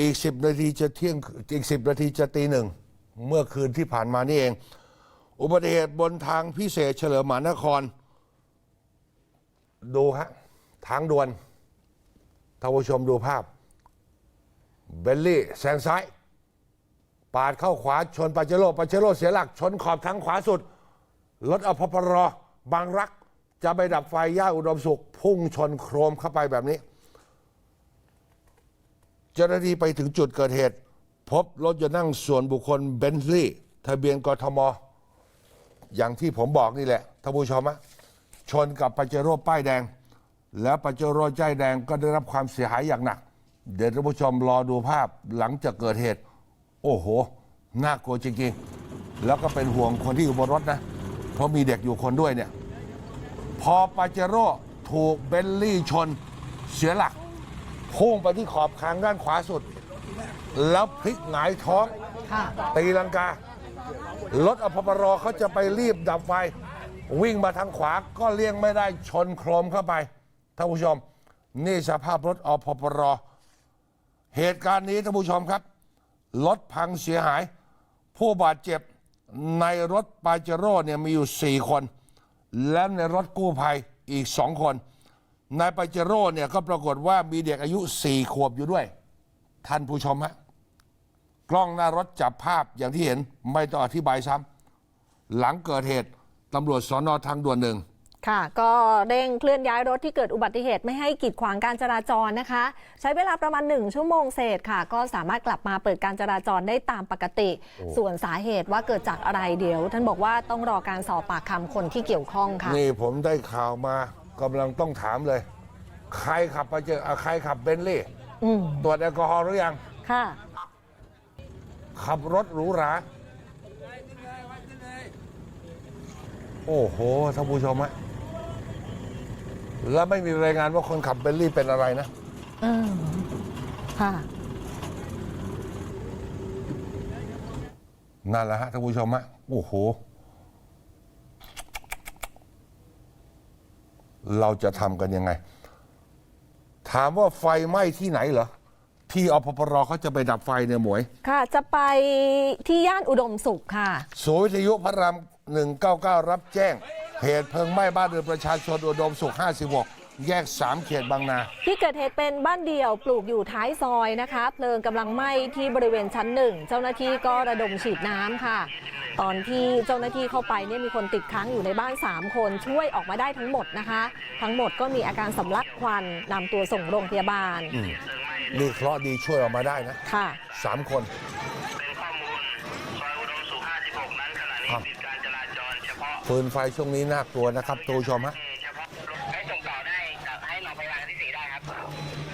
อีกสิบนาทีจะเที่ยงอีกสิบนาทีจะตีหนึ่ง เมื่อคืนที่ผ่านมานี่เอง อุบัติเหตุบนทางพิเศษเฉลิมมหานคร ดูฮะ ทางด่วนท่านผู้ชมดูภาพ เบลลี่แซงซ้าย ปาดเข้าขวาชนปาเจโร่ปาเจโร่เสียหลัก ชนขอบทางขวาสุด รถอพปรบางรัก จะไปดับไฟย่าอุดมสุข พุ่งชนโครมเข้าไปแบบนี้ เจ้าหน้าที่ไปถึงจุดเกิดเหตุ พบรถยนต์นั่งส่วนบุคคลเบนซ์ลี่ทะเบียนกทม อย่างที่ผมบอกนี่แหละท่านผู้ชมะชนกับปาเจโร่ป้ายแดง แล้วปาเจโร่ใจายแดงก็ได้รับความเสียหายอย่างหนัก เดี๋ยวท่านผู้ชมรอดูภาพหลังจากเกิดเหตุ โอ้โห น่ากลัวจริงๆ แล้วก็เป็นห่วงคนที่อยู่บนรถนะ เพราะมีเด็กอยู่คนด้วยเนี่ย พอปาเจโร่ถูกเบนลี่ชนเสียหลัก พุ่งไปที่ขอบคางด้านขวาสุด แล้วพลิกหงายท้องค่ะตีลังการถอพปรเขาจะไปรีบดับไฟ วิ่งมาทางขวาก็เลี่ยงไม่ได้ชนโครมเข้าไปท่านผู้ชม นี่สภาพรถอพปรเหตุการณ์นี้ท่านผู้ชมครับ รถพังเสียหาย ผู้บาดเจ็บในรถปาเจโร่เนี่ยมีอยู่ 4 คน และในรถกู้ภัยอีก2คน ในปาเจโร่เนี่ยก็ปรากฏว่ามีเด็กอายุ4ขวบอยู่ด้วย ท่านผู้ชมฮะกล้องหน้ารถจับภาพอย่างที่เห็นไม่ต้องอธิบายซ้ำหลังเกิดเหตุตำรวจสอนอทางด่วนหนึ่งค่ะ ก็เร่งเคลื่อนย้ายรถที่เกิดอุบัติเหตุไม่ให้กีดขวางการจราจรนะคะ ใช้เวลาประมาณ 1 ชั่วโมงเศษค่ะ ก็สามารถกลับมาเปิดการจราจรได้ตามปกติ ส่วนสาเหตุว่าเกิดจากอะไรเดี๋ยว ท่านบอกว่าต้องรอการสอบปากคำคนที่เกี่ยวข้องค่ะ นี่ผมได้ข่าวมา กำลังต้องถามเลย ใครขับไปเจออะใครขับเบนลี่อืมตรวจแอลกอฮอล์หรือยัง ค่ะ ขับรถหรูหรา โอ้โห ท่านผู้ชมฮะ แล้วไม่มีรายงานว่าคนขับเบนลี่เป็นอะไรนะอืมค่ะ นั่นแหละฮะท่านผู้ชมฮะ โอ้โห เราจะทำกันยังไง ถามว่าไฟไหม้ที่ไหนเหรอที่อพปรเขาจะไปดับไฟเนี่ยหมวย ค่ะ จะไปที่ย่านอุดมสุขค่ะศูนย์วิทยุพระราม199 รับแจ้ง เหตุเพลิงไหม้บ้านเรือนประชาชนอุดมสุข 56 แยก 3 เขตบางนา ที่เกิดเหตุเป็นบ้านเดี่ยวปลูกอยู่ท้ายซอยนะคะ เพลิงกำลังไหม้ที่บริเวณชั้นหนึ่ง เจ้าหน้าที่ก็ระดมฉีดน้ำค่ะ ตอนที่เจ้าหน้าที่เข้าไปเนี่ยมีคนติดค้างอยู่ในบ้าน 3 คนช่วยออกมาได้ทั้งหมดนะคะ ทั้งหมดก็มีอาการสำลักควันนำตัวส่งโรงพยาบาลนี่เคราะห์ดีช่วยออกมาได้นะค่ะ สามคนเป็นข้อมูลซอยอุดมสุข56นั้นขณะนี้ครับปิดการจราจรเฉพาะฟืนไฟช่วงนี้น่ากลัวนะครับตัวชมฮะ